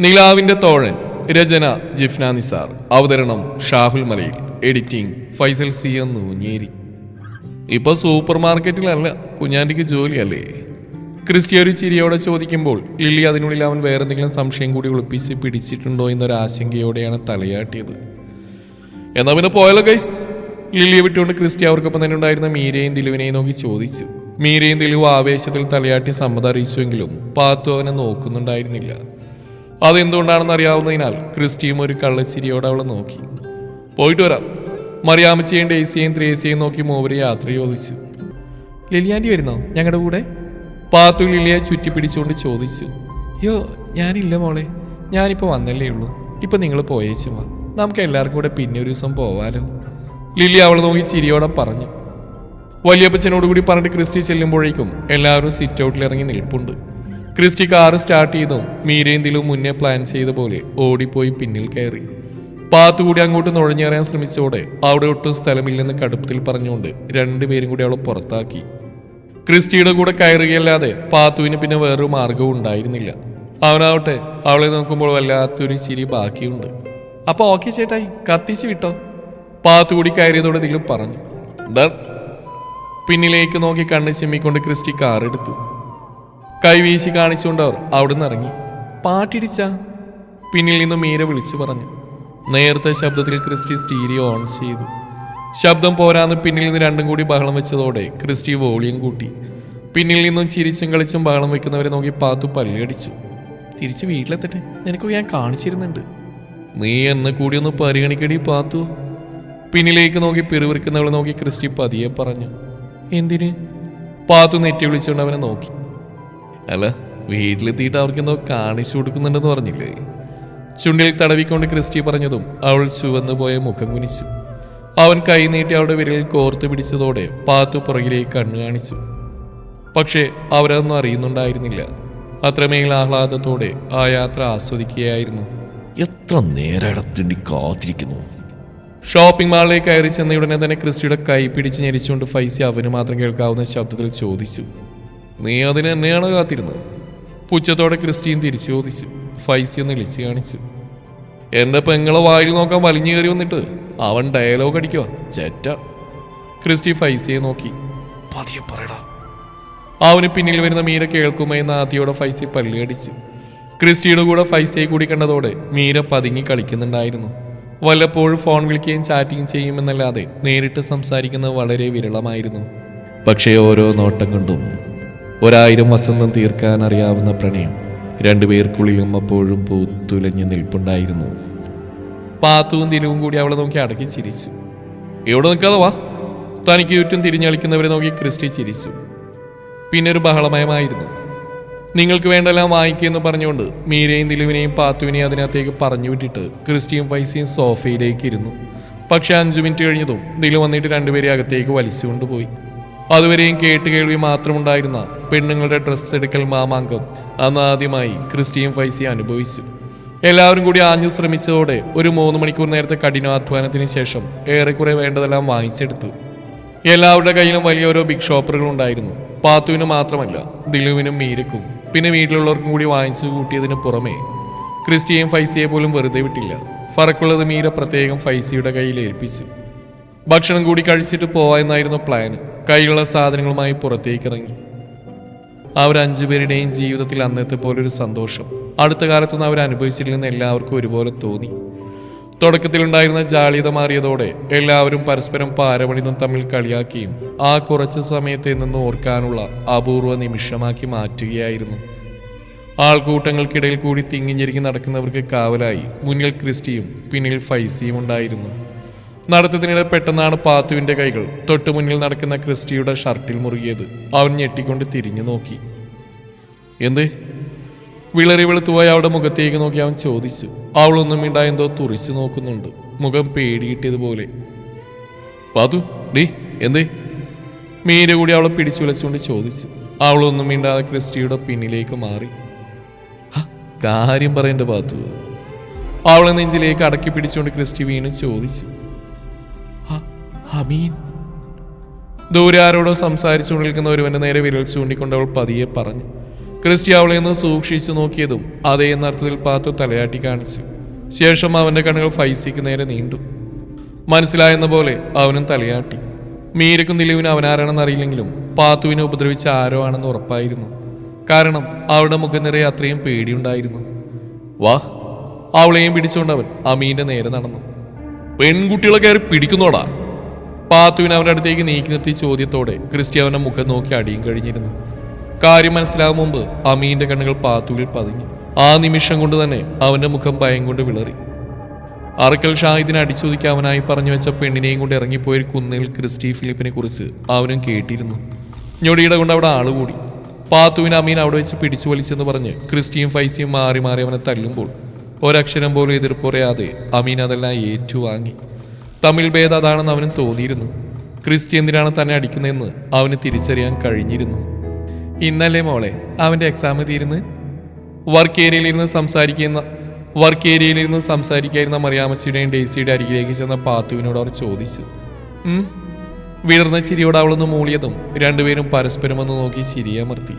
നിലാവിന്റെ തോഴൻ രചന ജിഫ്ന നിസാർ. അവതരണം Shahul Malayil. Editing Faisal C M Noonjeri. ഇപ്പൊ super മാർക്കറ്റിലല്ല കുഞ്ഞാണ്ടിക്ക് ജോലിയല്ലേ? Christy ഒരു ചിരിയോടെ ചോദിക്കുമ്പോൾ ലില്ലി അതിനുള്ളിൽ അവൻ വേറെ എന്തെങ്കിലും സംശയം കൂടി ഒളിപ്പിച്ച് പിടിച്ചിട്ടുണ്ടോ എന്നൊരു ആശങ്കയോടെയാണ് തലയാട്ടിയത്. എന്നാ പിന്നെ പോയാലോ ഗൈസ് ലില്ലിയെ വിട്ടുകൊണ്ട് ക്രിസ്റ്റി അവർക്കൊപ്പം തന്നെ ഉണ്ടായിരുന്ന മീരയും ദിലുവിനെയും നോക്കി ചോദിച്ചു. മീരയും ദിലുവും ആവേശത്തിൽ തലയാട്ടി സമ്മതം അറിയിച്ചുവെങ്കിലും പാത്തു അവനെ നോക്കുന്നുണ്ടായിരുന്നില്ല. അതെന്തുകൊണ്ടാണെന്ന് അറിയാവുന്നതിനാൽ ക്രിസ്റ്റിയും ഒരു കള്ളച്ചിരിയോടെ അവളെ നോക്കി. പോയിട്ട് വരാം. മറിയാമച്ചയും ഡേസിയെയും ത്രേസിയെയും നോക്കി മൂവരെ യാത്ര ചോദിച്ചു. ലിലിയാന്റി വരുന്നോ? ഞങ്ങളുടെ കൂടെ? പാത്തു ലിലിയെ ചുറ്റിപ്പിടിച്ചുകൊണ്ട് ചോദിച്ചു. യോ ഞാനില്ല മോളെ. ഞാനിപ്പോൾ വന്നല്ലേ ഉള്ളൂ. ഇപ്പം നിങ്ങൾ പോയേച്ചും വാ. നമുക്ക് എല്ലാവർക്കും കൂടെ പിന്നെ ഒരു ദിവസം പോവാലോ. ലിലി അവളെ നോക്കി ചിരിയോടെ പറഞ്ഞു. വലിയപ്പച്ചനോട് കൂടി പറഞ്ഞിട്ട് ക്രിസ്റ്റി ചെല്ലുമ്പോഴേക്കും എല്ലാവരും സിറ്റ് ഔട്ടിൽ ഇറങ്ങി നിൽപ്പുണ്ട്. ക്രിസ്റ്റി കാർ സ്റ്റാർട്ട് ചെയ്തും. മീരേന്തിലും മുന്നേ പ്ലാൻ ചെയ്ത പോലെ ഓടിപ്പോയി പിന്നിൽ കയറി. പാത്തുകൂടി അങ്ങോട്ട് നുഴഞ്ഞേറാൻ ശ്രമിച്ചതോടെ അവിടെ ഒട്ടും സ്ഥലമില്ലെന്ന് കടുപ്പത്തിൽ പറഞ്ഞുകൊണ്ട് രണ്ടുപേരും കൂടി അവളെ പുറത്താക്കി. ക്രിസ്റ്റിയുടെ കൂടെ കയറുകയല്ലാതെ പാത്തുവിന് പിന്നെ വേറൊരു മാർഗവും ഉണ്ടായിരുന്നില്ല. അവനാവട്ടെ അവളെ നോക്കുമ്പോൾ വല്ലാത്തൊരു ചിരി ബാക്കിയുണ്ട്. അപ്പൊ ഓക്കെ ചേട്ടായി കത്തിച്ച് വിട്ടോ. പാത്തുകൂടി കയറിയതോടെ ഇതിലും പറഞ്ഞു. പിന്നിലേക്ക് നോക്കി കണ്ണ് ചിമ്മിക്കൊണ്ട് ക്രിസ്റ്റി കാർ എടുത്തു കൈവീശി കാണിച്ചുകൊണ്ട് അവർ അവിടുന്ന് ഇറങ്ങി. പാട്ടിടിച്ച. പിന്നിൽ നിന്ന് മീര വിളിച്ചു പറഞ്ഞു. നേരത്തെ ശബ്ദത്തിൽ ക്രിസ്റ്റി സ്റ്റീരിയോ ഓൺ ചെയ്തു. ശബ്ദം പോരാന്ന് പിന്നിൽ നിന്ന് രണ്ടും കൂടി ബഹളം വെച്ചതോടെ ക്രിസ്റ്റി വോളിയം കൂട്ടി. പിന്നിൽ നിന്നും ചിരിച്ചും കളിച്ചും ബഹളം വെക്കുന്നവരെ നോക്കി പാത്തു പല്ലടിച്ചു. തിരിച്ച് വീട്ടിലെത്തട്ടെ. നിനക്ക് ഞാൻ കാണിച്ചിരുന്നുണ്ട്. നീ എന്നെ കൂടി ഒന്ന് പരിഗണിക്കടി പാത്തു. പിന്നിലേക്ക് നോക്കി പിറുവിറുക്കുന്നവളെ നോക്കി ക്രിസ്റ്റി പതിയെ പറഞ്ഞു. എന്തിന്? പാത്തു നെറ്റി വിളിച്ചുകൊണ്ട് അവനെ നോക്കി. അല്ല വീട്ടിലെത്തിയിട്ട് അവർക്കെന്തോ കാണിച്ചു കൊടുക്കുന്നുണ്ടെന്ന് പറഞ്ഞില്ലേ? ചുണ്ടിൽ തടവിക്കൊണ്ട് ക്രിസ്റ്റി പറഞ്ഞതും അവൾ ചുവന്നു പോയ മുഖം കുനിച്ചു. അവൻ കൈ നീട്ടി അവളുടെ വിരലിൽ കോർത്തു പിടിച്ചതോടെ പാത്തു പുറകിലേക്ക് കണ്ണു കാണിച്ചു. പക്ഷേ അവരതൊന്നും അറിയുന്നുണ്ടായിരുന്നില്ല. അത്രമേൽ ആഹ്ലാദത്തോടെ ആ യാത്ര ആസ്വദിക്കുകയായിരുന്നു. എത്ര നേരം കാത്തിരിക്കുന്നു? ഷോപ്പിംഗ് മാളിലേക്ക് കയറി ചെന്ന ഉടനെ തന്നെ ക്രിസ്റ്റിയുടെ കൈ പിടിച്ച് ഞെരിച്ചുകൊണ്ട് ഫൈസി അവന് മാത്രം കേൾക്കാവുന്ന ശബ്ദത്തിൽ ചോദിച്ചു. നീ അതിന് എന്നെയാണ് കാത്തിരുന്നത്? പുച്ഛത്തോടെ ക്രിസ്റ്റീൻ തിരിച്ചു ചോദിച്ചു ഫൈസി എന്ന് ഇളിച്ചു കാണിച്ചു. എന്റെ പെങ്ങളെ വായിൽ നോക്കാൻ വലിഞ്ഞു കയറി വന്നിട്ട് അവൻ ഡയലോഗ് അടിക്കുക ചെറ്റ ക്രിസ്റ്റി ഫൈസിയെ നോക്കി പതിയെ പറയടാ. അവന് പിന്നിൽ വരുന്ന മീര കേൾക്കുമെന്ന് ആദ്യയോടെ ഫൈസി പല്ലുകടിച്ചു ക്രിസ്റ്റിയുടെ കൂടെ ഫൈസിയെ കൂടി കണ്ടതോടെ മീര പതുങ്ങി കളിക്കുന്നുണ്ടായിരുന്നു. വല്ലപ്പോഴും ഫോൺ വിളിക്കുകയും ചാറ്റിംഗ് ചെയ്യുമെന്നല്ലാതെ നേരിട്ട് സംസാരിക്കുന്നത് വളരെ വിരളമായിരുന്നു. പക്ഷേ ഓരോ നോട്ടം കൊണ്ടും ഒരായിരം വസന്തം തീർക്കാൻ അറിയാവുന്ന പ്രണയം രണ്ടുപേർക്കുള്ളിലും അപ്പോഴും പൂത്തുലഞ്ഞ് നിൽപ്പുണ്ടായിരുന്നു. പാത്തുവും തിരുവും കൂടി അവളെ നോക്കി അടക്കി ചിരിച്ചു. എവിടെ നിൽക്കാതെ വാ. തനിക്ക് ചുറ്റും തിരിഞ്ഞളിക്കുന്നവരെ നോക്കി ക്രിസ്റ്റി ചിരിച്ചു. പിന്നെ ഒരു ബഹളമയമായിരുന്നു. നിങ്ങൾക്ക് വേണ്ടെല്ലാം വാങ്ങിക്കുമെന്ന് പറഞ്ഞുകൊണ്ട് മീരയും ദിലുവിനെയും പാത്തുവിനെയും അതിനകത്തേക്ക് പറഞ്ഞു വിട്ടിട്ട് ക്രിസ്റ്റിയും പൈസയും സോഫയിലേക്ക് ഇരുന്നു. പക്ഷെ അഞ്ചു മിനിറ്റ് കഴിഞ്ഞതും ദിലു വന്നിട്ട് രണ്ടുപേരെ അകത്തേക്ക് വലിച്ചുകൊണ്ടുപോയി. അതുവരെയും കേട്ട് കേൾവി മാത്രമുണ്ടായിരുന്ന പെണ്ണുങ്ങളുടെ ഡ്രസ്സ് എടുക്കൽ മാമാങ്കം അന്ന് ആദ്യമായി ക്രിസ്റ്റിയും ഫൈസി അനുഭവിച്ചു. എല്ലാവരും കൂടി ആഞ്ഞു ശ്രമിച്ചതോടെ ഒരു മൂന്ന് മണിക്കൂർ നേരത്തെ കഠിനാധ്വാനത്തിന് ശേഷം ഏറെക്കുറെ വേണ്ടതെല്ലാം വാങ്ങിച്ചെടുത്തു. എല്ലാവരുടെ കയ്യിലും വലിയ ഓരോ ബിഗ് ഷോപ്പറുകൾ ഉണ്ടായിരുന്നു. പാത്തുവിന് മാത്രമല്ല ദിലുവിനും മീരക്കും പിന്നെ വീട്ടിലുള്ളവർക്കും കൂടി വാങ്ങിച്ചു കൂട്ടിയതിന് പുറമേ ക്രിസ്റ്റിയെയും ഫൈസിയെ പോലും വെറുതെ വിട്ടില്ല. ഫറക്കുള്ളത് മീര പ്രത്യേകം ഫൈസിയുടെ കയ്യിൽ ഏൽപ്പിച്ചു. ഭക്ഷണം കൂടി കഴിച്ചിട്ട് പോവാ എന്നായിരുന്നു പ്ലാൻ കയ്യിലുള്ള സാധനങ്ങളുമായി പുറത്തേക്ക് ഇറങ്ങി അവർ അഞ്ചുപേരുടെയും ജീവിതത്തിൽ അന്നത്തെ പോലൊരു സന്തോഷം. അടുത്ത കാലത്തൊന്നും അവർ അനുഭവിച്ചില്ലെന്ന് എല്ലാവർക്കും ഒരുപോലെ തോന്നി. തുടക്കത്തിലുണ്ടായിരുന്ന ജാളിയത മാറിയതോടെ എല്ലാവരും പരസ്പരം പാരപണിതം തമ്മിൽ കളിയാക്കിയും ആ കുറച്ച് സമയത്തെ നിന്ന് ഓർക്കാനുള്ള അപൂർവ നിമിഷമാക്കി മാറ്റുകയായിരുന്നു. ആൾക്കൂട്ടങ്ങൾക്കിടയിൽ കൂടി തിങ്ങിഞ്ഞിരിക്കി നടക്കുന്നവർക്ക് കാവലായി മുന്നിൽ ക്രിസ്റ്റിയും പിന്നിൽ ഫൈസിയും ഉണ്ടായിരുന്നു. നടത്തത്തിനിടെ പെട്ടെന്നാണ് പാത്തുവിന്റെ കൈകൾ തൊട്ടു മുന്നിൽ നടക്കുന്ന ക്രിസ്റ്റിയുടെ ഷർട്ടിൽ മുറുകിയത്. അവൻ ഞെട്ടിക്കൊണ്ട് തിരിഞ്ഞു നോക്കി. എന്ത്? വിളറി വെളുത്തുപോയി അവളുടെ മുഖത്തേക്ക് നോക്കി അവൻ ചോദിച്ചു. അവളൊന്നും മിണ്ടാ എന്തോ തുറിച്ചു നോക്കുന്നുണ്ട്. മുഖം പേടിയിട്ടതുപോലെ. പാതു ഡി എന്ത്? മീര കൂടി അവളെ പിടിച്ചുലച്ചുകൊണ്ട് ചോദിച്ചു. അവളൊന്നും മിണ്ടാതെ ക്രിസ്റ്റിയുടെ പിന്നിലേക്ക് മാറി. "ഹ, കാര്യം പറയണ്ട പാത്തു. അവളെ നെഞ്ചിലേക്ക് അടക്കി പിടിച്ചുകൊണ്ട് ക്രിസ്റ്റി വീണ് ചോദിച്ചു. "ഹ, അമീൻ ദൂരെ ആരോടോ സംസാരിച്ചു നിൽക്കുന്ന ഒരുവന്റെ നേരെ വിരൽ ചൂണ്ടിക്കൊണ്ട് അവൾ പതിയെ പറഞ്ഞു ക്രിസ്റ്റി അവളെ ഒന്ന് സൂക്ഷിച്ചു നോക്കിയതും അതേ എന്നർത്ഥത്തിൽ പാത്തു തലയാട്ടി കാണിച്ചു. ശേഷം അവന്റെ കണ്ണുകൾ ഫൈസിക്ക് നേരെ നീണ്ടു. മനസ്സിലായെന്ന പോലെ അവനും തലയാട്ടി. മീരക്കും നിലവിന് അവനാരാണെന്ന് അറിയില്ലെങ്കിലും പാത്തുവിനെ ഉപദ്രവിച്ച ആരോ ആണെന്ന് ഉറപ്പായിരുന്നു. കാരണം അവളുടെ മുഖം നിറയെ അത്രയും പേടിയുണ്ടായിരുന്നു. വാഹ് അവളെയും പിടിച്ചുകൊണ്ട് അവൻ അമീന്റെ നേരെ നടന്നു. പെൺകുട്ടികളെ കയറി പിടിക്കുന്നോടാ. പാത്തുവിനെ അവരുടെ അടുത്തേക്ക് നീക്കി നിർത്തി ചോദ്യത്തോടെ ക്രിസ്റ്റി അവനെ മുഖം നോക്കി അടിയും കഴിഞ്ഞിരുന്നു. കാര്യം മനസ്സിലാകും മുമ്പ് അമീന്റെ കണ്ണുകൾ പാത്തുവിൽ പതിഞ്ഞു. ആ നിമിഷം കൊണ്ട് തന്നെ അവന്റെ മുഖം ഭയം കൊണ്ട് വിളറി. അറക്കൽ ഷാഹിദിനെ അടിച്ചോദിക്കാവനായി പറഞ്ഞു വെച്ച പെണ്ണിനെയും കൊണ്ട് ഇറങ്ങിപ്പോയൊരു കുന്നിൽ ക്രിസ്റ്റി ഫിലിപ്പിനെ കുറിച്ച് അവനും കേട്ടിരുന്നു. ഞൊടിയുടെ കൊണ്ട് അവിടെ ആളുകൂടി പാത്തുവിന് അമീൻ അവിടെ വെച്ച് പിടിച്ചു വലിച്ചെന്ന് പറഞ്ഞ് ക്രിസ്റ്റിയും ഫൈസിയും മാറി മാറി അവനെ തല്ലുമ്പോൾ ഒരക്ഷരം പോലും എതിർപ്പുറയാതെ അമീൻ അതെല്ലാം ഏറ്റുവാങ്ങി. തമിഴ് ഭേദം അതാണെന്ന് അവനും തോന്നിയിരുന്നു. ക്രിസ്റ്റി എന്തിനാണ് തന്നെ അടിക്കുന്നതെന്ന് അവന് തിരിച്ചറിയാൻ കഴിഞ്ഞിരുന്നു. ഇന്നലെ മോളെ അവന്റെ എക്സാം തീരുന്ന് വർക്ക് ഏരിയയിലിരുന്ന് സംസാരിക്കുന്ന വർക്ക് ഏരിയയിലിരുന്ന് സംസാരിക്കായിരുന്ന മറിയാമ്മച്ചിയുടെയും ഡേസിയുടെ അരികിലേക്ക് ചെന്ന പാത്തുവിനോട് അവർ ചോദിച്ചു? വിടർന്ന ചിരിയോട് അവളൊന്ന് മൂളിയതും രണ്ടുപേരും പരസ്പരം ഒന്ന് നോക്കി ചിരിയമർത്തി.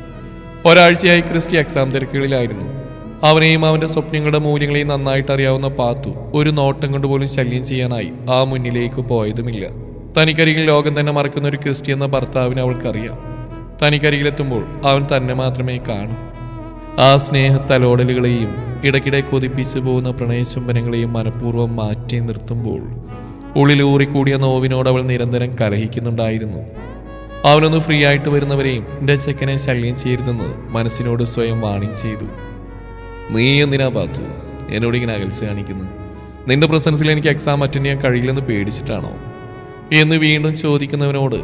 ഒരാഴ്ചയായി ക്രിസ്റ്റി എക്സാം തിരക്കുകളിലായിരുന്നു. അവനെയും അവന്റെ സ്വപ്നങ്ങളുടെ മൂല്യങ്ങളെയും നന്നായിട്ട് അറിയാവുന്ന പാത്തു ഒരു നോട്ടം കൊണ്ടുപോലും ശല്യം ചെയ്യാനായി ആ മുന്നിലേക്ക് പോയതുമില്ല. തനിക്കരികിൽ ലോകം തന്നെ മറക്കുന്ന ഒരു ക്രിസ്റ്റി എന്ന ഭർത്താവിനെ അവൾക്കറിയാം. തനിക്കരികിലെത്തുമ്പോൾ അവൻ തന്നെ മാത്രമേ കാണൂ. ആ സ്നേഹ തലോടലുകളെയും ഇടയ്ക്കിടെ കൊതിപ്പിച്ചു പോകുന്ന പ്രണയചുംബനങ്ങളെയും മനഃപൂർവം മാറ്റി നിർത്തുമ്പോൾ ഉള്ളിലൂറിക്കൂടിയ നോവിനോട് അവൾ നിരന്തരം കലഹിക്കുന്നുണ്ടായിരുന്നു. അവനൊന്ന് ഫ്രീ ആയിട്ട് വരുന്നവരെയും എന്റെ ചെക്കനെ ശല്യം ചെയ്യരുതെന്ന് മനസ്സിനോട് സ്വയം വാണിംഗ് ചെയ്തു. നീ എന്തിനാ പാത്തു? എന്നോട് ഇങ്ങനെ അകൽച്ച കാണിക്കുന്നു. നിന്റെ പ്രസൻസിൽ എനിക്ക് എക്സാം അറ്റൻഡ് ചെയ്യാൻ കഴിയില്ലെന്ന് പേടിച്ചിട്ടാണോ? എന്ന് വീണ്ടും ചോദിക്കുന്നവനോട്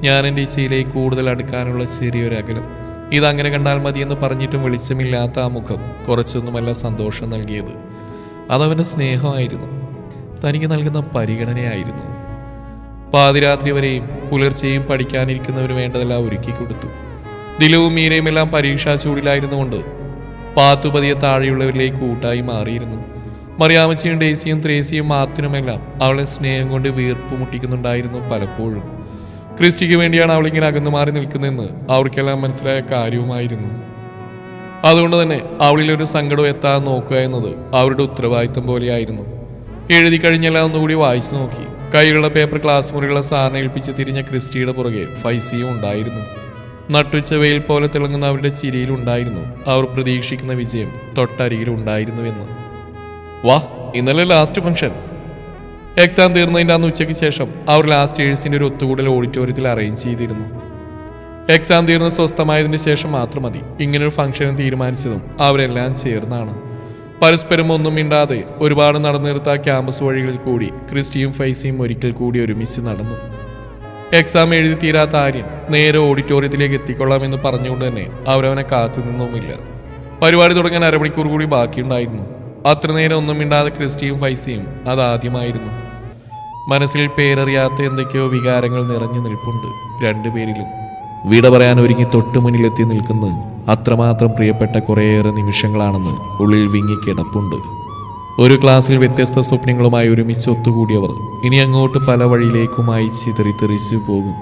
ഞാൻ എന്റെ ഇച്ചയിലേക്ക് കൂടുതൽ അടുക്കാനുള്ള ചെറിയൊരു അകലം. ഇതങ്ങനെ കണ്ടാൽ മതിയെന്ന് പറഞ്ഞിട്ടും വെളിച്ചമില്ലാത്ത ആ മുഖം കുറച്ചൊന്നുമല്ല സന്തോഷം നൽകിയത്. അതവന്റെ സ്നേഹമായിരുന്നു. തനിക്ക് നൽകുന്ന പരിഗണനയായിരുന്നു. പാതിരാത്രി വരെയും പുലർച്ചെയും പഠിക്കാനിരിക്കുന്നവന് വേണ്ടതെല്ലാം ഒരുക്കി കൊടുത്തു ദിലവും മീരയും എല്ലാം പരീക്ഷാ ചൂടിലായിരുന്നുകൊണ്ട് പാത്തുപതിയെ താഴെയുള്ളവരിലേക്ക് കൂട്ടായി മാറിയിരുന്നു. മറിയാമച്ചിയും ഡേസിയും ത്രേസിയും മാത്തിനുമെല്ലാം അവളെ സ്നേഹം കൊണ്ട് വീർപ്പ് മുട്ടിക്കുന്നുണ്ടായിരുന്നു പലപ്പോഴും. ക്രിസ്റ്റിക്ക് വേണ്ടിയാണ് അവളിങ്ങനെ അകന്നു മാറി നിൽക്കുന്നതെന്ന് അവർക്കെല്ലാം മനസ്സിലായ കാര്യവുമായിരുന്നു. അതുകൊണ്ട് തന്നെ അവളിലൊരു സങ്കടം എത്താൻ നോക്കുക എന്നത് അവരുടെ ഉത്തരവാദിത്തം പോലെയായിരുന്നു. എഴുതി കഴിഞ്ഞെല്ലാം ഒന്നുകൂടി വായിച്ചു നോക്കി. കൈകളുടെ പേപ്പർ ക്ലാസ് മുറികളെ സാധനം ഏൽപ്പിച്ച് തിരിഞ്ഞ ക്രിസ്റ്റിയുടെ പുറകെ ഫൈസിയും ഉണ്ടായിരുന്നു. നട്ടുച്ച വെയിൽ പോലെ തിളങ്ങുന്ന അവരുടെ ചിരിയിലുണ്ടായിരുന്നു അവർ പ്രതീക്ഷിക്കുന്ന വിജയം തൊട്ടരികിലുണ്ടായിരുന്നുവെന്ന് വാ ഇന്നലെ ലാസ്റ്റ് ഫംഗ്ഷൻ എക്സാം തീർന്നതിന്റെ അന്ന് ഉച്ചയ്ക്ക് ശേഷം അവർ ലാസ്റ്റ് ഏഴ്സിന്റെ ഒരു ഒത്തുകൂടൽ ഓഡിറ്റോറിയത്തിൽ അറേഞ്ച് ചെയ്തിരുന്നു. എക്സാം തീർന്ന് സ്വസ്ഥമായതിന് ശേഷം മാത്രം മതി. ഇങ്ങനൊരു ഫംഗ്ഷന് തീരുമാനിച്ചതും അവരെല്ലാം ചേർന്നാണ്. പരസ്പരം ഒന്നും മിണ്ടാതെ ഒരുപാട് നടന്നിരുത്ത ക്യാമ്പസ് വഴികളിൽ കൂടി ക്രിസ്റ്റിയും ഫൈസിയും ഒരിക്കൽ കൂടി ഒരുമിച്ച് നടന്നു. എക്സാം എഴുതി തീരാത്ത ആര്യൻ നേരെ ഓഡിറ്റോറിയത്തിലേക്ക് എത്തിക്കൊള്ളാമെന്ന് പറഞ്ഞുകൊണ്ട് തന്നെ അവരവനെ കാത്തു നിന്നുമില്ല പരിപാടി തുടങ്ങാൻ അരമണിക്കൂർ കൂടി ബാക്കിയുണ്ടായിരുന്നു. അത്ര നേരം ഒന്നും മിണ്ടാതെ ക്രിസ്റ്റിയും ഫൈസിയും അതാദ്യമായിരുന്നു മനസ്സിൽ പേരറിയാത്ത എന്തൊക്കെയോ വികാരങ്ങൾ നിറഞ്ഞു നിൽപ്പുണ്ട് രണ്ടുപേരിലും. വിട പറയാൻ ഒരുങ്ങി തൊട്ടു മുന്നിലെത്തി നിൽക്കുന്നത് അത്രമാത്രം പ്രിയപ്പെട്ട കുറേയേറെ നിമിഷങ്ങളാണെന്ന് ഉള്ളിൽ വിങ്ങിക്കിടപ്പുണ്ട് ഒരു ക്ലാസ്സിൽ വ്യത്യസ്ത സ്വപ്നങ്ങളുമായി ഒരുമിച്ച് ഒത്തുകൂടിയവർ ഇനി അങ്ങോട്ട് പല വഴിയിലേക്കുമായി ചിതറിത്തെറിച്ചു പോകും.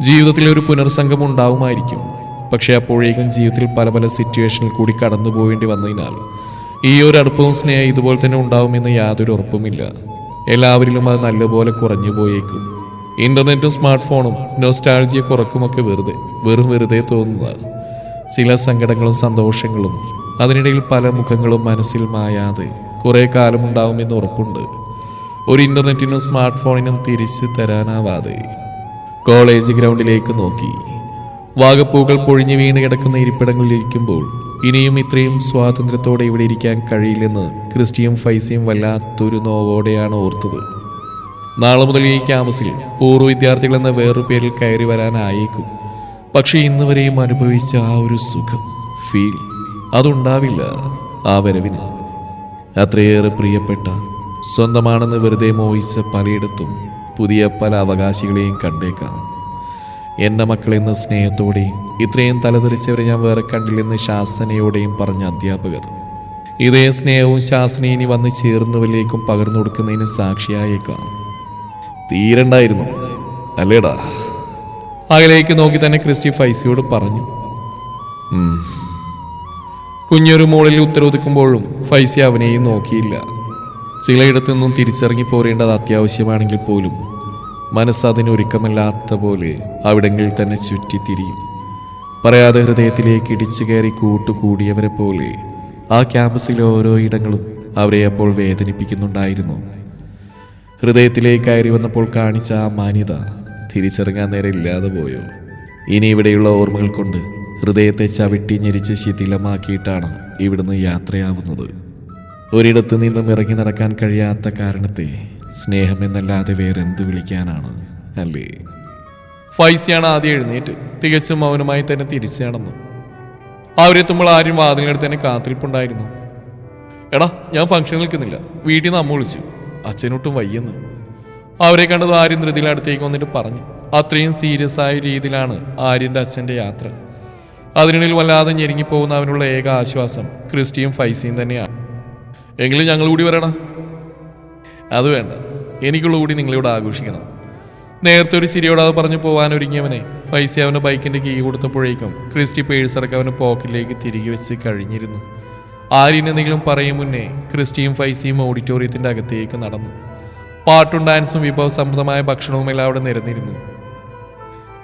ജീവിതത്തിൽ ഒരു പുനർസംഗം ഉണ്ടാവുമായിരിക്കും. പക്ഷേ അപ്പോഴേക്കും ജീവിതത്തിൽ പല പല സിറ്റുവേഷനിൽ കൂടി കടന്നു പോകേണ്ടി വന്നതിനാൽ ഈ ഒരു അടുപ്പവും സ്നേഹം ഇതുപോലെ തന്നെ ഉണ്ടാവുമെന്ന് യാതൊരു ഉറപ്പുമില്ല. എല്ലാവരിലും അത് നല്ലപോലെ കുറഞ്ഞു പോയേക്കും. ഇന്റർനെറ്റും സ്മാർട്ട് ഫോണും നൊസ്റ്റാൾജിയ കുറക്കുമൊക്കെ വെറുതെ വെറും വെറുതെ തോന്നുന്നതാണ് ചില സങ്കടങ്ങളും സന്തോഷങ്ങളും അതിനിടയിൽ പല മുഖങ്ങളും മനസ്സിൽ മായാതെ കുറേ കാലമുണ്ടാവുമെന്ന് ഉറപ്പുണ്ട്. ഒരു ഇന്റർനെറ്റിനും സ്മാർട്ട് ഫോണിനും തിരിച്ച് തരാനാവാതെ. കോളേജ് ഗ്രൗണ്ടിലേക്ക് നോക്കി. വാഗപ്പൂക്കൾ പൊഴിഞ്ഞു വീണ് കിടക്കുന്ന ഇരിപ്പിടങ്ങളിലിരിക്കുമ്പോൾ ഇനിയും ഇത്രയും സ്വാതന്ത്ര്യത്തോടെ ഇവിടെ ഇരിക്കാൻ കഴിയില്ലെന്ന് ക്രിസ്റ്റിയും ഫൈസിയും വല്ലാത്തൊരു നോവോടെയാണ് ഓർത്തത്. നാളെ മുതൽ ഈ ക്യാമ്പസിൽ പൂർവ വിദ്യാർത്ഥികൾ എന്ന വേറൊരു പേരിൽ കയറി വരാനായേക്കും. പക്ഷേ ഇന്ന് വരെയും അനുഭവിച്ച ആ ഒരു സുഖം ഫീൽ അതുണ്ടാവില്ല ആ വരവിന്. അത്രയേറെ പ്രിയപ്പെട്ട സ്വന്തമാണെന്ന് വെറുതെ മോഹിച്ച പലയിടത്തും പുതിയ പല അവകാശികളെയും കണ്ടേക്കാം. എന്റെ മക്കളെന്ന സ്നേഹത്തോടെയും ഇത്രയും തലതെറിച്ചവരെ ഞാൻ വേറെ കണ്ടില്ലെന്ന് ശാസനയോടെയും പറഞ്ഞ അധ്യാപകർ. ഇതേ സ്നേഹവും ശാസന ഇനി വന്ന് ചേർന്നവരിലേക്കും പകർന്നു കൊടുക്കുന്നതിന് സാക്ഷിയായേക്കാം. തീരണ്ടായിരുന്നു. അല്ലേടാ? അകലേക്ക് നോക്കി തന്നെ ക്രിസ്റ്റി ഫൈസിയോട് പറഞ്ഞു. "ഉം, കുഞ്ഞൊരു മോളിൽ ഉത്തരവദിക്കുമ്പോഴും ഫൈസി അവനെയും നോക്കിയില്ല. ചിലയിടത്തു നിന്നും തിരിച്ചറിഞ്ഞു പോരേണ്ടത് അത്യാവശ്യമാണെങ്കിൽ പോലും മനസ്സതിന് ഒരുക്കമല്ലാത്ത പോലെ അവിടങ്ങളിൽ തന്നെ ചുറ്റിത്തിരിയും. പറയാതെ ഹൃദയത്തിലേക്ക് ഇടിച്ചു കയറി കൂട്ടുകൂടിയവരെ പോലെ ആ ക്യാമ്പസിലെ ഓരോ ഇടങ്ങളും അവരെ അപ്പോൾ വേദനിപ്പിക്കുന്നുണ്ടായിരുന്നു. ഹൃദയത്തിലേക്ക് കയറി വന്നപ്പോൾ കാണിച്ച ആ മാന്യത തിരിച്ചിറങ്ങാൻ നേരെ ഇല്ലാതെ പോയോ? ഇനി ഇവിടെയുള്ള ഓർമ്മകൾ കൊണ്ട് ഹൃദയത്തെ ചവിട്ടി ഞെരിച്ച് ശിഥിലമാക്കിയിട്ടാണ് ഇവിടുന്ന് യാത്രയാവുന്നത്. ഒരിടത്തു നിന്നും ഇറങ്ങി നടക്കാൻ കഴിയാത്ത കാരണത്തെ സ്നേഹമെന്നല്ലാതെ വേറെന്ത് വിളിക്കാനാണ് അല്ലേ? ഫൈസിയാണ് ആദ്യം എഴുന്നേറ്റ് തികച്ചും മൗനമായി തന്നെ തിരിച്ചു അവരെത്തുമ്പോൾ ആരും വാതിലിനടുത്ത് തന്നെ കാത്തിരിപ്പുണ്ടായിരുന്നു. എടാ ഞാൻ ഫംഗ്ഷൻ നിൽക്കുന്നില്ല. വീട്ടിൽ നിന്ന് അമ്മ വിളിച്ചു. അച്ഛനൊട്ടും വയ്യെന്ന്. അവരെ കണ്ടത് ആര്യൻ ധൃതിയിലടുത്തേക്ക് വന്നിട്ട് പറഞ്ഞു. അത്രയും സീരിയസ് ആയ രീതിയിലാണ് ആര്യന്റെ അച്ഛന്റെ യാത്ര. അതിനുള്ളിൽ വല്ലാതെ ഞെരുങ്ങിപ്പോകുന്ന അവനുള്ള ഏക ആശ്വാസം ക്രിസ്റ്റിയും ഫൈസിയും തന്നെയാണ്. എങ്കിലും ഞങ്ങൾ കൂടി വരണം. അത് വേണ്ട. എനിക്കുള്ള കൂടി നിങ്ങളിവിടെ ആഘോഷിക്കണം. നേരത്തെ ഒരു ചിരിയോടാതെ പറഞ്ഞു പോകാൻ ഒരുങ്ങിയവനെ ഫൈസി അവന്റെ ബൈക്കിന്റെ കീ കൊടുത്തപ്പോഴേക്കും ക്രിസ്റ്റി പേഴ്സടക്കം അവന്റെ പോക്കറ്റിലേക്ക് തിരികെ വെച്ച് കഴിഞ്ഞിരുന്നു. ആര്യൻ എന്തെങ്കിലും പറയും മുന്നേ ക്രിസ്റ്റിയും ഫൈസിയും ഓഡിറ്റോറിയത്തിന്റെ അകത്തേക്ക് നടന്നു. പാട്ടും ഡാൻസും വിഭവസമൃദ്ധമായ ഭക്ഷണവും എല്ലാം അവിടെ നിരന്നിരുന്നു.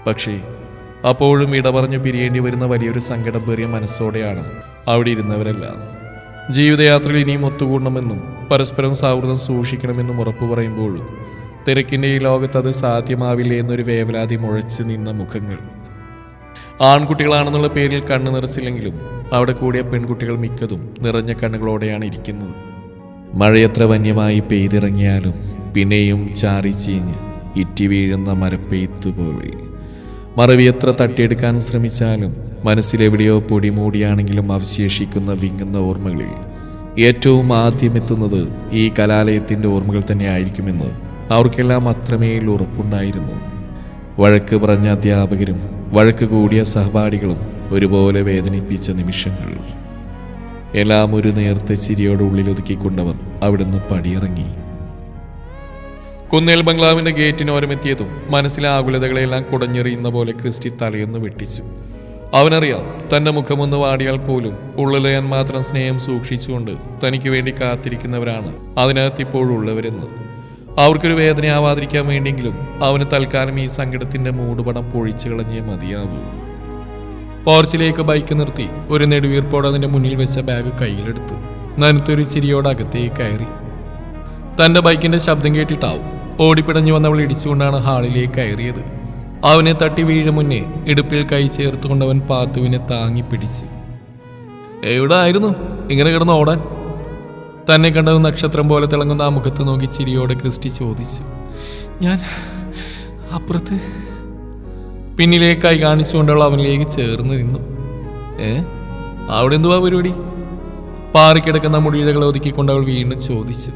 പക്ഷേ അപ്പോഴും ഇട പറഞ്ഞു പിരിയേണ്ടി വരുന്ന വലിയൊരു സങ്കടപേറിയ മനസ്സോടെയാണ് അവിടെ ഇരുന്നവരെല്ലാം. ജീവിതയാത്രയിൽ ഇനിയും ഒത്തുകൂടണമെന്നും പരസ്പരം സൗഹൃദം സൂക്ഷിക്കണമെന്നും ഉറപ്പു പറയുമ്പോഴും തിരക്കിന്റെ ഈ ലോകത്ത് അത് സാധ്യമാവില്ല എന്നൊരു വേവലാതി മുഴച്ച് നിന്ന മുഖങ്ങൾ. ആൺകുട്ടികളാണെന്നുള്ള പേരിൽ കണ്ണു നിറച്ചില്ലെങ്കിലും അവിടെ കൂടിയ പെൺകുട്ടികൾ മിക്കതും നിറഞ്ഞ കണ്ണുകളോടെയാണ് ഇരിക്കുന്നത്. മഴയത്ര വന്യമായി പെയ്തിറങ്ങിയാലും പിന്നെയും ചാറി ചീഞ്ഞ് ഇറ്റി വീഴുന്ന മരപ്പെയ്ത്ത് പോലെ മറവിയത്ര തട്ടിയെടുക്കാൻ ശ്രമിച്ചാലും മനസ്സിലെവിടെയോ പൊടി മൂടിയാണെങ്കിലും അവശേഷിക്കുന്ന വിങ്ങുന്ന ഓർമ്മകളിൽ ഏറ്റവും ആദ്യം എത്തുന്നത് ഈ കലാലയത്തിന്റെ ഓർമ്മകൾ തന്നെ ആയിരിക്കുമെന്ന് അവർക്കെല്ലാം അത്രമേൽ ഉറപ്പുണ്ടായിരുന്നു. വഴക്ക് പറഞ്ഞ അധ്യാപകരും വഴക്ക് കൂടിയ സഹപാഠികളും ഒരുപോലെ വേദനിപ്പിച്ച നിമിഷങ്ങൾ. എല്ലാം ഒരു നേർത്ത ചിരിയോട് ഉള്ളിലൊതുക്കിക്കൊണ്ടവർ അവിടുന്ന് പടിയിറങ്ങി. കുന്നേൽ ബംഗ്ലാവിന്റെ ഗേറ്റിനോരമെത്തിയതും മനസ്സിലെ ആകുലതകളെല്ലാം കുടഞ്ഞെറിയുന്ന പോലെ ക്രിസ്റ്റി തലയൊന്ന് വെട്ടിച്ചു. അവനറിയാം തന്റെ മുഖമൊന്ന് വാടിയാൽ പോലും ഉള്ളിലയാൻ മാത്രം സ്നേഹം സൂക്ഷിച്ചുകൊണ്ട് തനിക്ക് വേണ്ടി കാത്തിരിക്കുന്നവരാണ് അതിനകത്ത് ഇപ്പോഴുള്ളവരെന്ന്. അവർക്കൊരു വേദനയാവാതിരിക്കാൻ വേണ്ടിയെങ്കിലും അവന് തൽക്കാലം ഈ സങ്കടത്തിന്റെ മൂടുപടം പൊഴിച്ചു കളഞ്ഞേ മതിയാവൂ. പോർച്ചിലേക്ക് ബൈക്ക് നിർത്തി ഒരു നെടുവീർപ്പോടെ അതിന്റെ മുന്നിൽ വെച്ച ബാഗ് കയ്യിലെടുത്ത് നനുത്തൊരു ചിരിയോട് അകത്തേക്ക് കയറി. തന്റെ ബൈക്കിന്റെ ശബ്ദം കേട്ടിട്ടാവും ഓടിപ്പിടഞ്ഞു വന്നവൾ ഇടിച്ചുകൊണ്ടാണ് ഹാളിലേക്ക് കയറിയത്. അവനെ തട്ടി വീഴ മുന്നേ ഇടുപ്പിൽ കൈ ചേർത്തുകൊണ്ടവൻ പാത്തുവിനെ താങ്ങി പിടിച്ചു. എവിടെ ആയിരുന്നു ഇങ്ങനെ കിടന്ന് ഓടാൻ? തന്നെ കണ്ടത് നക്ഷത്രം പോലെ തിളങ്ങുന്ന ആ മുഖത്ത് നോക്കി ചിരിയോടെ ക്രിസ്റ്റി ചോദിച്ചു. ഞാൻ അപ്പുറത്ത്? പിന്നിലേക്കായി കാണിച്ചുകൊണ്ടവൾ അവനിലേക്ക് ചേർന്ന് നിന്നു. ഏ? അവിടെ എന്തുവാ പരിപാടി? പാറിക്കിടക്കുന്ന മുടിയിഴകളെ ഒതുക്കിക്കൊണ്ട് അവൾ വീണ്ടും ചോദിച്ചു.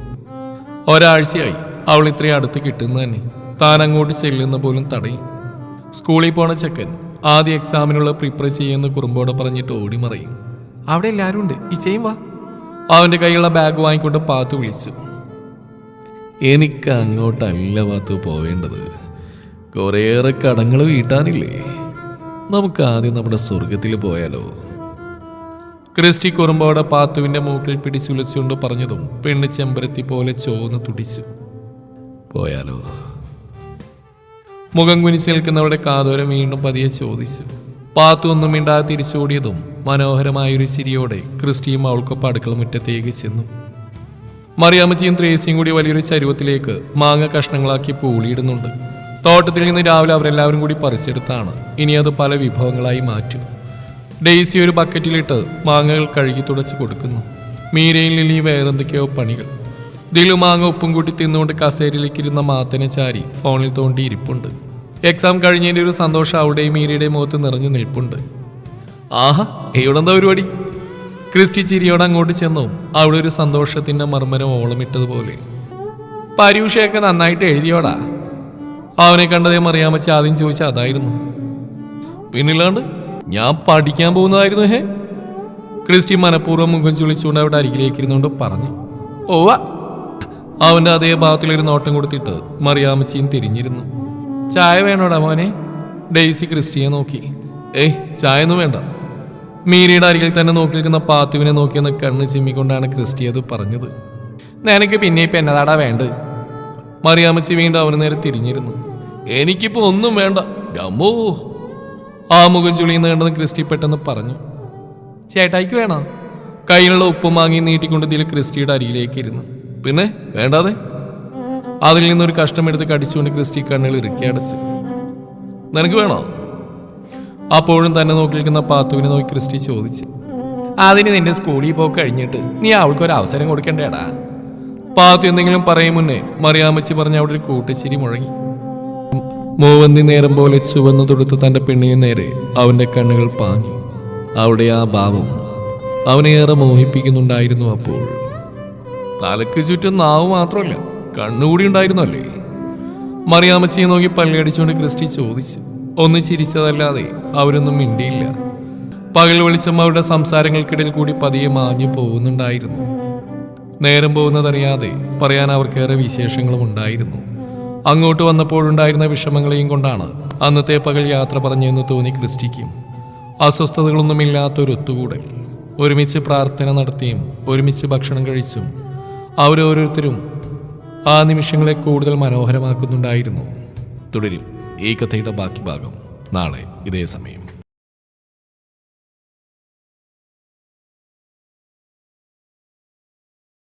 ഒരാഴ്ചയായി. അവൾ ഇത്രയും അടുത്ത് കിട്ടുന്ന തന്നെ. താൻ അങ്ങോട്ട് ചെല്ലുന്ന പോലും തടയും. സ്കൂളിൽ പോണ ചെക്കൻ ആദ്യ എക്സാമിനുള്ള പ്രിപ്പയർ ചെയ്യുന്ന കുറുമ്പോടെ പറഞ്ഞിട്ട് ഓടി മറയും. അവിടെ എല്ലാവരും ഉണ്ട്. ഈ ചെയ്യും വാ. അവന്റെ കൈയുള്ള ബാഗ് വാങ്ങിക്കൊണ്ട് പാത്തു വിളിച്ചു. എനിക്ക് അങ്ങോട്ടല്ല പാത്തു പോവേണ്ടത്. കുറേയേറെ കടങ്ങൾ വീട്ടാനില്ലേ. നമുക്ക് ആദ്യം നമ്മുടെ സ്വർഗത്തിൽ പോയാലോ. ക്രിസ്റ്റി കുറുമ്പോടെ പാത്തുവിന്റെ മൂക്കിൽ പിടിച്ചുലച്ചുകൊണ്ട് പറഞ്ഞതും പെണ്ണ് ചെമ്പരത്തി പോലെ ചോന്ന് തുടിച്ചു. പോയാലോ? മുഖം കുനിച്ച് നിൽക്കുന്നവരുടെ കാതോരം വീണ്ടും പതിയെ ചോദിച്ചു. പാത്തു ഒന്നും മിണ്ടാതെ തിരിച്ചോടിയതും മനോഹരമായൊരു ചിരിയോടെ ക്രിസ്റ്റിയും അവൾക്കൊപ്പം അടുക്കള മുറ്റത്തേക്ക് ചെന്നു. മറിയാമ്മച്ചിയും ത്രേസിയും കൂടി വലിയൊരു ചരുവത്തിലേക്ക് മാങ്ങ കഷ്ണങ്ങളാക്കി പൂളിയിടുന്നുണ്ട്. തോട്ടത്തിൽ നിന്ന് രാവിലെ അവരെല്ലാവരും കൂടി പറിച്ചെടുത്താണ്. ഇനി അത് പല വിഭവങ്ങളായി മാറ്റും. ഡെയ്സി ഒരു ബക്കറ്റിലിട്ട് മാങ്ങകൾ കഴുകി തുടച്ച് കൊടുക്കുന്നു. മീരയിൽ ലിലി വേറെന്തൊക്കെയോ പണികൾ. ദിലു മാങ്ങ ഉപ്പും കൂട്ടി തിന്നുകൊണ്ട് കസേരയിലേക്ക് ഇരുന്ന മാത്തനെ ചാരി ഫോണിൽ തോണ്ടി ഇരിപ്പുണ്ട്. എക്സാം കഴിഞ്ഞതിന്റെ ഒരു സന്തോഷം അവളുടെയും മീരയുടെയും മുഖത്ത് നിറഞ്ഞു നിൽപ്പുണ്ട്. ആഹാ എവിടെന്താ പരിപാടി? ക്രിസ്റ്റി ചിരിയോടെ അങ്ങോട്ട് ചെന്നു. അവിടെ ഒരു സന്തോഷത്തിന്റെ മർമ്മരം ഓളമിട്ടതുപോലെ പരീക്ഷയൊക്കെ നന്നായിട്ട് എഴുതിയോടാ. അവനെ കണ്ടതേ മറിയാമച്ച ആദ്യം ചോദിച്ച അതായിരുന്നു. പിന്നില്ലാണ്ട് ഞാൻ പഠിക്കാൻ പോകുന്നതായിരുന്നു ഹേ. ക്രിസ്റ്റി മനഃപൂർവം മുഖം ചുളിച്ചുകൊണ്ട് അവിടെ അരികിലേക്കിരുന്നുകൊണ്ട് പറഞ്ഞു. ഓവ അവന്റെ അതേ ഭാഗത്തിലൊരു നോട്ടം കൊടുത്തിട്ട് മറിയാമച്ചിയും തിരിഞ്ഞിരുന്നു. ചായ വേണോടാ മോനെ? ഡെയ്സി ക്രിസ്റ്റിയെ നോക്കി. ഏയ് ചായ ഒന്നും വേണ്ട. മീരിയുടെ അരികിൽ തന്നെ നോക്കി നിൽക്കുന്ന പാത്തുവിനെ നോക്കിയെന്ന് കണ്ണ് ചിമ്മിക്കൊണ്ടാണ് ക്രിസ്റ്റി അത് പറഞ്ഞത്. നിനക്ക് പിന്നെ ഇപ്പം എന്നതാടാ വേണ്ടത്? മറിയാമ്മച്ചി വീണ്ടും അവന് നേരെ തിരിഞ്ഞിരുന്നു. എനിക്കിപ്പോ ഒന്നും വേണ്ട. ഡമ്മോ ആ മുഖം ചുളിയുന്ന കണ്ടെന്ന് ക്രിസ്റ്റി പെട്ടെന്ന് പറഞ്ഞു. ചേട്ടായിക്ക് വേണോ? കയ്യിലുള്ള ഉപ്പും വാങ്ങി നീട്ടിക്കൊണ്ട് ഇതിൽ ക്രിസ്റ്റിയുടെ അരിയിലേക്ക് ഇരുന്നു പിന്നെ വേണ്ടാതെ. അതിൽ നിന്നൊരു കഷ്ടമെടുത്ത് കടിച്ചുകൊണ്ട് ക്രിസ്റ്റി കണ്ണുകൾ ഇറുക്കി നിനക്ക് വേണോ? അപ്പോഴും തന്നെ നോക്കി നിൽക്കുന്ന പാത്തുവിനെ നോക്കി ക്രിസ്റ്റി ചോദിച്ചു. അതിന് നിന്റെ സ്കൂളിൽ പോക്ക് കഴിഞ്ഞിട്ട് നീ അവൾക്ക് ഒരു അവസരം കൊടുക്കണ്ടേടാ. പാത്തു എന്തെങ്കിലും പറയും മുന്നേ മറിയാമ്മച്ചി പറഞ്ഞ അവിടെ ഒരു കൂട്ടിച്ചിരി മുഴങ്ങി. മൂവന്തി നേരം പോലെ ചുവന്നു തൊടുത്ത് തന്റെ പെണ്ണിന് നേരെ അവന്റെ കണ്ണുകൾ പാങ്ങി അവിടെ ആ ഭാവം അവനെ മോഹിപ്പിക്കുന്നുണ്ടായിരുന്നു അപ്പോൾ. തലക്ക് ചുറ്റും നാവ് മാത്രമല്ല കണ്ണുകൂടി ഉണ്ടായിരുന്നല്ലേ? മറിയാമച്ചിയെ നോക്കി പള്ളിയടിച്ചുകൊണ്ട് ക്രിസ്റ്റി ചോദിച്ചു. ഒന്ന് ചിരിച്ചതല്ലാതെ അവരൊന്നും മിണ്ടിയില്ല. പകൽ വെളിച്ചം അവരുടെ സംസാരങ്ങൾക്കിടയിൽ കൂടി പതിയെ മാഞ്ഞു പോകുന്നുണ്ടായിരുന്നു. നേരം പോകുന്നതറിയാതെ പറയാൻ അവർക്കേറെ വിശേഷങ്ങളും ഉണ്ടായിരുന്നു. അങ്ങോട്ട് വന്നപ്പോഴുണ്ടായിരുന്ന വിഷമങ്ങളെയും കൊണ്ടാണ് അന്നത്തെ പകൽ യാത്ര പറഞ്ഞെന്ന് തോന്നി ക്രിസ്റ്റിക്കും. അസ്വസ്ഥതകളൊന്നുമില്ലാത്തൊരു ഒത്തുകൂടൽ. ഒരുമിച്ച് പ്രാർത്ഥന നടത്തിയും ഒരുമിച്ച് ഭക്ഷണം കഴിച്ചും അവരോരോരുത്തരും ആ നിമിഷങ്ങളെ കൂടുതൽ മനോഹരമാക്കുന്നുണ്ടായിരുന്നു. തുടരും ഈ കഥയുടെ ബാക്കി ഭാഗം നാളെ ഇതേ സമയം.